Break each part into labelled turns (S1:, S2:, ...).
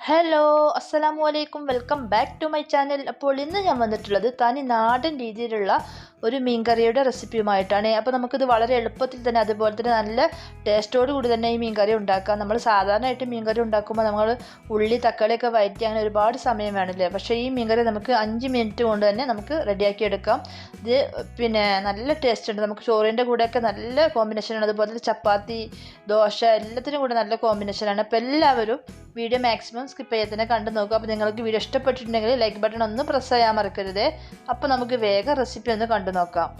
S1: Hello അസ്സലാമു അലൈക്കും welcome back to my channel അപ്പോൾ ഇന്ന് ഞാൻ വന്നിട്ടുള്ളത് തനി നാടൻ രീതിയിലുള്ള ഒരു മീൻകറിയുടെ റെസിപ്പിയുമായിട്ടാണ്. അപ്പോൾ നമുക്കിത് വളരെ എളുപ്പത്തിൽ തന്നെ അതുപോലെ തന്നെ നല്ല ടേസ്റ്റോട് കൂടി തന്നെ ഈ മീൻകറി ഉണ്ടാക്കാം. നമ്മൾ സാധാരണയായിട്ട് മീൻകറി ഉണ്ടാക്കുമ്പോൾ നമ്മൾ ഉള്ളി തക്കാളിയൊക്കെ വയറ്റി അങ്ങനെ ഒരുപാട് സമയം വേണമല്ലേ പക്ഷേ ഈ മീൻകറി നമുക്ക് അഞ്ച് മിനിറ്റ് കൊണ്ട് തന്നെ നമുക്ക് റെഡിയാക്കി എടുക്കാം. ഇത് പിന്നെ നല്ല ടേസ്റ്റ് ഉണ്ട്. നമുക്ക് ചോറിന്റെ കൂടെയൊക്കെ നല്ല കോമ്പിനേഷനാണ് അതുപോലെ ചപ്പാത്തി ദോശ എല്ലാത്തിനും കൂടെ നല്ല കോമ്പിനേഷനാണ് അപ്പോൾ എല്ലാവരും വീഡിയോ മാക്സിമം സ്കിപ്പ് ചെയ്യാതെ തന്നെ കണ്ടു നോക്കുക. അപ്പോൾ നിങ്ങൾക്ക് വീഡിയോ ഇഷ്ടപ്പെട്ടിട്ടുണ്ടെങ്കിൽ ലൈക്ക് ബട്ടൺ ഒന്ന് പ്രസ് ചെയ്യാൻ മറക്കരുത്. അപ്പോൾ നമുക്ക് വേഗം റെസിപ്പി ഒന്ന് കണ്ടു നോക്കാം.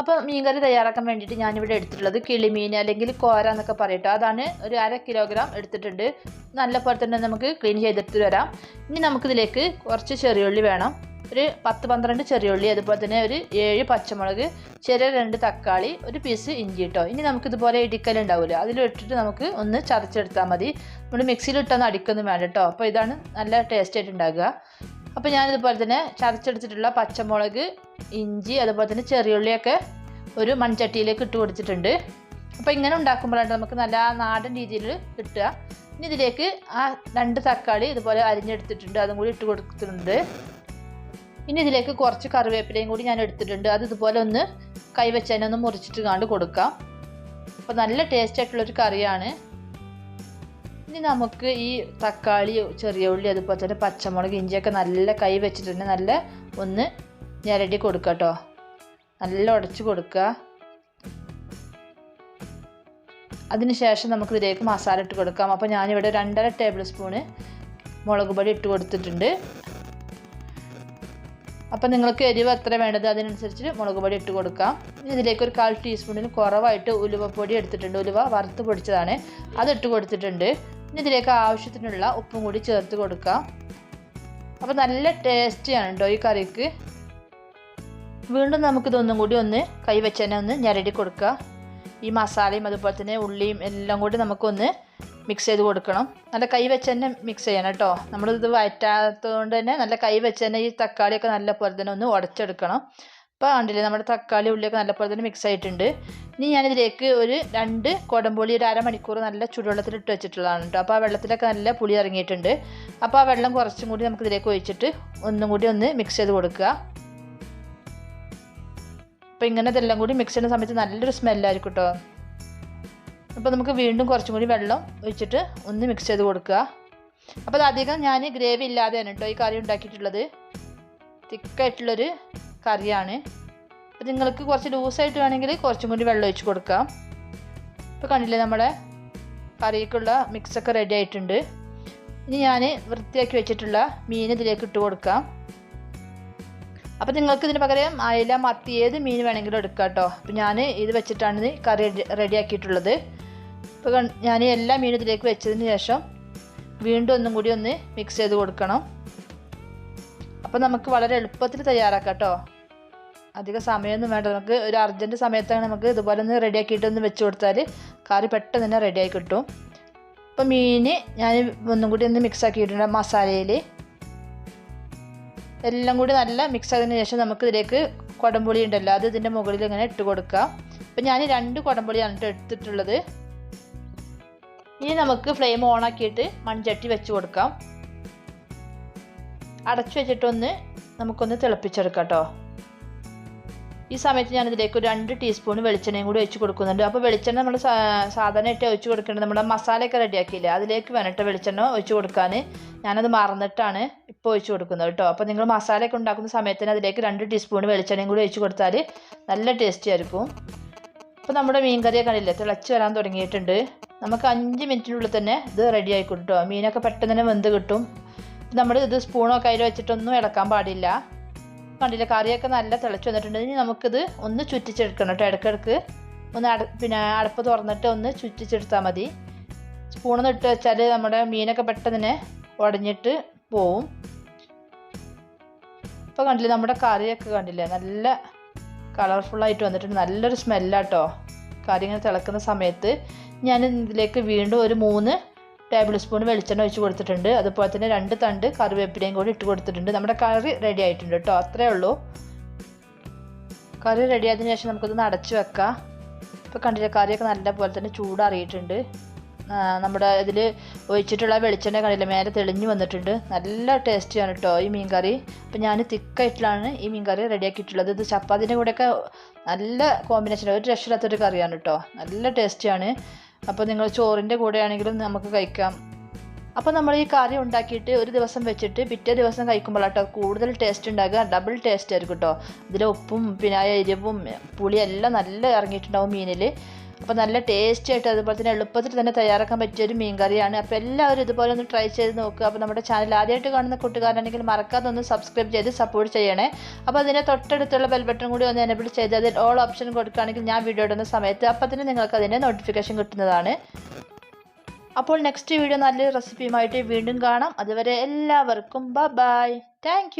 S1: അപ്പോൾ മീൻകറി തയ്യാറാക്കാൻ വേണ്ടിയിട്ട് ഞാനിവിടെ എടുത്തിട്ടുള്ളത് കിളിമീൻ അല്ലെങ്കിൽ കോര എന്നൊക്കെ പറയട്ടോ. അതാണ് ഒരു അര കിലോഗ്രാം എടുത്തിട്ടുണ്ട്. നല്ല പോലെ തന്നെ നമുക്ക് ക്ലീൻ ചെയ്തെടുത്ത് വരാം. ഇനി നമുക്കിതിലേക്ക് കുറച്ച് ചെറിയുള്ളി വേണം. ഒരു പത്ത് പന്ത്രണ്ട് ചെറിയുള്ളി അതുപോലെ തന്നെ ഒരു ഏഴ് പച്ചമുളക് ചെറിയ രണ്ട് തക്കാളി ഒരു പീസ് ഇഞ്ചി കേട്ടോ ഇനി നമുക്കിതുപോലെ ഇടിക്കലുണ്ടാവില്ല അതിലിട്ടിട്ട് നമുക്ക് ഒന്ന് ചതച്ചെടുത്താൽ മതി. നമ്മൾ മിക്സിയിലിട്ടൊന്ന് അടിക്കൊന്നും വേണ്ട കേട്ടോ അപ്പോൾ ഇതാണ് നല്ല ടേസ്റ്റ് ആയിട്ട് ഉണ്ടാകുക അപ്പോൾ ഞാനിതുപോലെ തന്നെ ചതച്ചെടുത്തിട്ടുള്ള പച്ചമുളക് ഇഞ്ചി അതുപോലെ തന്നെ ചെറിയുള്ളിയൊക്കെ ഒരു മൺചട്ടിയിലേക്ക് ഇട്ട് കൊടുത്തിട്ടുണ്ട്. അപ്പോൾ ഇങ്ങനെ ഉണ്ടാക്കുമ്പോഴാണ് നമുക്ക് നല്ല നാടൻ രീതിയിൽ കിട്ടുക. ഇനി ഇതിലേക്ക് ആ രണ്ട് തക്കാളി ഇതുപോലെ അരിഞ്ഞെടുത്തിട്ടുണ്ട്. അതും കൂടി ഇട്ട് കൊടുത്തിട്ടുണ്ട്. ഇനി ഇതിലേക്ക് കുറച്ച് കറിവേപ്പിലയും കൂടി ഞാൻ എടുത്തിട്ടുണ്ട്. അത് ഇതുപോലെ ഒന്ന് കൈവച്ചതിനെ ഒന്ന് മുറിച്ചിട്ട് കണ്ട് കൊടുക്കാം. അപ്പോൾ നല്ല ടേസ്റ്റ് ആയിട്ടുള്ളൊരു കറിയാണ്. ഇനി നമുക്ക് ഈ തക്കാളി ചെറിയ ഉള്ളി അതുപോലെ തന്നെ പച്ചമുളക് ഇഞ്ചിയൊക്കെ നല്ല കൈ വെച്ചിട്ട് നല്ല ഒന്ന് ഞരടി കൊടുക്കുക കേട്ടോ നല്ല ഉടച്ച് കൊടുക്കുക. അതിനുശേഷം നമുക്ക് ഇതിലേക്ക് മസാല ഇട്ട് കൊടുക്കാം. അപ്പോൾ ഞാനിവിടെ രണ്ടര ടേബിൾ സ്പൂണ് മുളക് പൊടി ഇട്ട് കൊടുത്തിട്ടുണ്ട്. അപ്പം നിങ്ങൾക്ക് എരിവ് എത്ര വേണ്ടത് അതിനനുസരിച്ച് മുളക് പൊടി ഇട്ട് കൊടുക്കാം. ഇതിലേക്ക് ഒരു കാൽ ടീസ്പൂണിന് കുറവായിട്ട് ഉലുവപ്പൊടി എടുത്തിട്ടുണ്ട്. ഉലുവ വറുത്ത് പൊടിച്ചതാണ്. അത് ഇട്ട് കൊടുത്തിട്ടുണ്ട്. ഇനി ഇതിലേക്ക് ആവശ്യത്തിനുള്ള ഉപ്പും കൂടി ചേർത്ത് കൊടുക്കാം. അപ്പോൾ നല്ല ടേസ്റ്റിയാണ് കേട്ടോ ഈ കറിക്ക്. വീണ്ടും നമുക്കിതൊന്നും കൂടി ഒന്ന് കൈ തന്നെ ഒന്ന് ഞരടി കൊടുക്കുക ഈ മസാലയും അതുപോലെ തന്നെ ഉള്ളിയും എല്ലാം കൂടി നമുക്കൊന്ന് മിക്സ് ചെയ്ത് കൊടുക്കണം. നല്ല കൈ വെച്ച് തന്നെ മിക്സ് ചെയ്യണം കേട്ടോ നമ്മളിത് വയറ്റാത്തതുകൊണ്ട് തന്നെ നല്ല കൈ വെച്ച് തന്നെ ഈ തക്കാളിയൊക്കെ നല്ല പോലെ തന്നെ ഒന്ന് ഉടച്ചെടുക്കണം. അപ്പോൾ കണ്ടില്ലേ നമ്മുടെ തക്കാളി ഉള്ളിയൊക്കെ നല്ല പോലെ തന്നെ മിക്സ് ആയിട്ടുണ്ട്. ഇനി ഞാനിതിലേക്ക് ഒരു രണ്ട് കുടംപുളി ഒരു അരമണിക്കൂർ നല്ല ചുടുവെള്ളത്തിൽ ഇട്ട് വെച്ചിട്ടുള്ളതാണ് കേട്ടോ അപ്പോൾ ആ വെള്ളത്തിലൊക്കെ നല്ല പുളി ഇറങ്ങിയിട്ടുണ്ട്. അപ്പോൾ ആ വെള്ളം കുറച്ചും കൂടി നമുക്ക് ഇതിലേക്ക് ഒഴിച്ചിട്ട് ഒന്നും കൂടി ഒന്ന് മിക്സ് ചെയ്ത് കൊടുക്കുക. അപ്പോൾ ഇങ്ങനെ ഇതെല്ലാം കൂടി മിക്സ് ചെയ്യുന്ന സമയത്ത് നല്ലൊരു സ്മെല്ലായിരിക്കും കേട്ടോ അപ്പോൾ നമുക്ക് വീണ്ടും കുറച്ചും കൂടി വെള്ളം ഒഴിച്ചിട്ട് ഒന്ന് മിക്സ് ചെയ്ത് കൊടുക്കുക. അപ്പോൾ അതധികം ഞാൻ ഗ്രേവി ഇല്ലാതെയാണ് കേട്ടോ ഈ കറി ഉണ്ടാക്കിയിട്ടുള്ളത്. തിക്കായിട്ടുള്ളൊരു കറിയാണ്. അപ്പോൾ നിങ്ങൾക്ക് കുറച്ച് ലൂസായിട്ട് വേണമെങ്കിൽ കുറച്ചും കൂടി വെള്ളം ഒഴിച്ച് കൊടുക്കാം. ഇപ്പോൾ കണ്ടില്ലേ നമ്മുടെ കറിക്കുള്ള മിക്സൊക്കെ റെഡി ആയിട്ടുണ്ട്. ഇനി ഞാൻ വൃത്തിയാക്കി വെച്ചിട്ടുള്ള മീൻ ഇതിലേക്ക് ഇട്ട് കൊടുക്കാം. അപ്പോൾ നിങ്ങൾക്ക് ഇതിന് പകരം അയല മത്തി ഏത് മീൻ വേണമെങ്കിലും എടുക്കാം കേട്ടോ അപ്പോൾ ഞാൻ ഇത് വെച്ചിട്ടാണ് കറി റെഡി ആക്കിയിട്ടുള്ളത്. ഇപ്പോൾ ഞാൻ എല്ലാ മീനും ഇതിലേക്ക് വെച്ചതിന് ശേഷം വീണ്ടും ഒന്നും കൂടി ഒന്ന് മിക്സ് ചെയ്ത് കൊടുക്കണം. അപ്പോൾ നമുക്ക് വളരെ എളുപ്പത്തിൽ തയ്യാറാക്കാം കേട്ടോ. അധികം സമയമൊന്നും വേണ്ട. നമുക്ക് ഒരു അർജന്റ് സമയത്താണ് നമുക്ക് ഇതുപോലെ ഒന്ന് റെഡിയാക്കിയിട്ട് ഒന്ന് വെച്ച് കൊടുത്താൽ കറി പെട്ടെന്ന് തന്നെ റെഡിയായി കിട്ടും. അപ്പോൾ മീൻ ഞാൻ ഒന്നും കൂടി ഒന്ന് മിക്സ് ആക്കിയിട്ടുണ്ട് മസാലയിൽ എല്ലാം കൂടി നല്ല മിക്സ് ആയതിനു ശേഷം നമുക്ക് ഇതിലേക്ക് കുടംപുളി ഉണ്ടല്ലോ അത് ഇതിന്റെ മുകളിൽ ഇങ്ങനെ ഇട്ട് കൊടുക്കാം. അപ്പം ഞാൻ രണ്ട് കുടംപുളിയാണ് എടുത്തിട്ടുള്ളത്. ഇനി നമുക്ക് ഫ്ലെയിം ഓൺ ആക്കിയിട്ട് മൺചട്ടി വെച്ച് കൊടുക്കാം. അടച്ചു വെച്ചിട്ടൊന്ന് നമുക്കൊന്ന് തിളപ്പിച്ചെടുക്കാം കേട്ടോ ഈ സമയത്ത് ഞാൻ ഇതിലേക്ക് ഒരു രണ്ട് ടീസ്പൂൺ വെളിച്ചെണ്ണയും കൂടി ഒഴിച്ച് കൊടുക്കുന്നുണ്ട്. അപ്പോൾ വെളിച്ചെണ്ണ നമ്മൾ സാധാരണയായിട്ട് ഒഴിച്ച് കൊടുക്കേണ്ടത് നമ്മുടെ മസാലയൊക്കെ റെഡിയാക്കിയില്ലേ? അതിലേക്ക് വേണ്ടിട്ട് വെളിച്ചെണ്ണ ഒഴിച്ച് കൊടുക്കാൻ ഞാനത് മറന്നിട്ടാണ് ഇപ്പോൾ ഒഴിച്ച് കൊടുക്കുന്നത് കേട്ടോ അപ്പോൾ നിങ്ങൾ മസാലയൊക്കെ ഉണ്ടാക്കുന്ന സമയത്തിന് അതിലേക്ക് രണ്ട് ടീസ്പൂൺ വെളിച്ചെണ്ണയും കൂടി ഒഴിച്ച് കൊടുത്താൽ നല്ല ടേസ്റ്റി ആയിരിക്കും. അപ്പോൾ നമ്മുടെ മീൻ കറിയൊക്കെ കണ്ടില്ലേ? തിളച്ച് വരാൻ തുടങ്ങിയിട്ടുണ്ട്. നമുക്ക് അഞ്ച് മിനിറ്റിനുള്ളിൽ തന്നെ ഇത് റെഡി കേട്ടോ മീനൊക്കെ പെട്ടെന്ന് തന്നെ വെന്ത് കിട്ടും. നമ്മൾ ഇത് സ്പൂണോ കയ്യിൽ വെച്ചിട്ടൊന്നും ഇളക്കാൻ പാടില്ല. കണ്ടില്ല കറിയൊക്കെ നല്ല തിളച്ച് വന്നിട്ടുണ്ട്. ഇനി നമുക്കിത് ഒന്ന് ചുറ്റിച്ചെടുക്കണം കേട്ടോ ഇടയ്ക്കിടയ്ക്ക്. ഒന്ന് അട പിന്നെ അടപ്പ് തുറന്നിട്ട് ഒന്ന് ചുറ്റിച്ചെടുത്താൽ മതി. സ്പൂണൊന്നും ഇട്ട് വെച്ചാൽ നമ്മുടെ മീനൊക്കെ പെട്ടെന്ന് തന്നെ ഉടഞ്ഞിട്ട് പോവും. ഇപ്പോൾ കണ്ടില്ലേ നമ്മുടെ കറിയൊക്കെ കണ്ടില്ലേ നല്ല കളർഫുള്ളായിട്ട് വന്നിട്ടുണ്ട്. നല്ലൊരു സ്മെല്ലാട്ടോ കറി ഇങ്ങനെ തിളക്കുന്ന സമയത്ത് ഞാൻ ഇതിലേക്ക് വീണ്ടും ഒരു മൂന്ന് ടേബിൾ സ്പൂൺ വെളിച്ചെണ്ണ ഒഴിച്ച് കൊടുത്തിട്ടുണ്ട്. അതുപോലെ തന്നെ രണ്ട് തണ്ട് കറിവേപ്പിലയും കൂടി ഇട്ട് കൊടുത്തിട്ടുണ്ട്. നമ്മുടെ കറി റെഡി ആയിട്ടുണ്ട് കേട്ടോ അത്രേ ഉള്ളൂ. കറി റെഡിയായതിനു ശേഷം നമുക്കൊന്ന് അടച്ചു വെക്കാം. ഇപ്പോൾ കണ്ടില്ല കറിയൊക്കെ നല്ലപോലെ തന്നെ ചൂടറിയിട്ടുണ്ട്. നമ്മുടെ ഇതിൽ ഒഴിച്ചിട്ടുള്ള വെളിച്ചെണ്ണ കണ്ടില്ല? മേലെ തെളിഞ്ഞു വന്നിട്ടുണ്ട്. നല്ല ടേസ്റ്റിയാണ് കേട്ടോ ഈ മീൻകറി. അപ്പോൾ ഞാൻ തിക്കായിട്ടിലാണ് ഈ മീൻകറി റെഡിയാക്കിയിട്ടുള്ളത്. ഇത് ചപ്പാത്തിന്റെ കൂടെയൊക്കെ നല്ല കോമ്പിനേഷൻ ഒരു രക്ഷയില്ലാത്തൊരു കറിയാണ് കേട്ടോ നല്ല ടേസ്റ്റിയാണ്. അപ്പോൾ നിങ്ങൾ ചോറിന്റെ കൂടെ ആണെങ്കിലും നമുക്ക് കഴിക്കാം. അപ്പോൾ നമ്മൾ ഈ കറി ഉണ്ടാക്കിയിട്ട് ഒരു ദിവസം വെച്ചിട്ട് പിറ്റേ ദിവസം കഴിക്കുമ്പോഴാട്ടോ കൂടുതൽ ടേസ്റ്റ് ഉണ്ടാകുക. ഡബിൾ ടേസ്റ്റ് ആയിരിക്കും കേട്ടോ ഇതിൽ ഉപ്പും പിന്നെ എരിവും പുളിയെല്ലാം നല്ല ഇറങ്ങിയിട്ടുണ്ടാവും മീനിൽ അപ്പോൾ നല്ല ടേസ്റ്റി ആയിട്ട് അതുപോലെ തന്നെ എളുപ്പത്തിൽ തന്നെ തയ്യാറാക്കാൻ പറ്റിയ ഒരു മീൻ കറിയാണ് അപ്പോൾ എല്ലാവരും ഇതുപോലെ ഒന്ന് ട്രൈ ചെയ്ത് നോക്കുക അപ്പോൾ നമ്മുടെ ചാനൽ ആദ്യമായിട്ട് കാണുന്ന കൂട്ടുകാരാണെങ്കിൽ മറക്കാതെ ഒന്ന് സബ്സ്ക്രൈബ് ചെയ്ത് സപ്പോർട്ട് ചെയ്യണേ. അപ്പോൾ അതിന്റെ തൊട്ടടുത്തുള്ള ബെൽ ബട്ടൺ കൂടി ഒന്ന് എനബിൾ ചെയ്ത് അതിൽ ഓൾ ഓപ്ഷൻ കൊടുക്കുകയാണെങ്കിൽ ഞാൻ വീഡിയോ ഇടുന്ന സമയത്ത് അപ്പോൾ തന്നെ നിങ്ങൾക്ക് അതിന്റെ നോട്ടിഫിക്കേഷൻ കിട്ടുന്നതാണ്. അപ്പോൾ നെക്സ്റ്റ് വീഡിയോ നല്ലൊരു റെസിപ്പിയുമായിട്ട് വീണ്ടും കാണാം. അതുവരെ എല്ലാവർക്കും ബ ബൈ താങ്ക്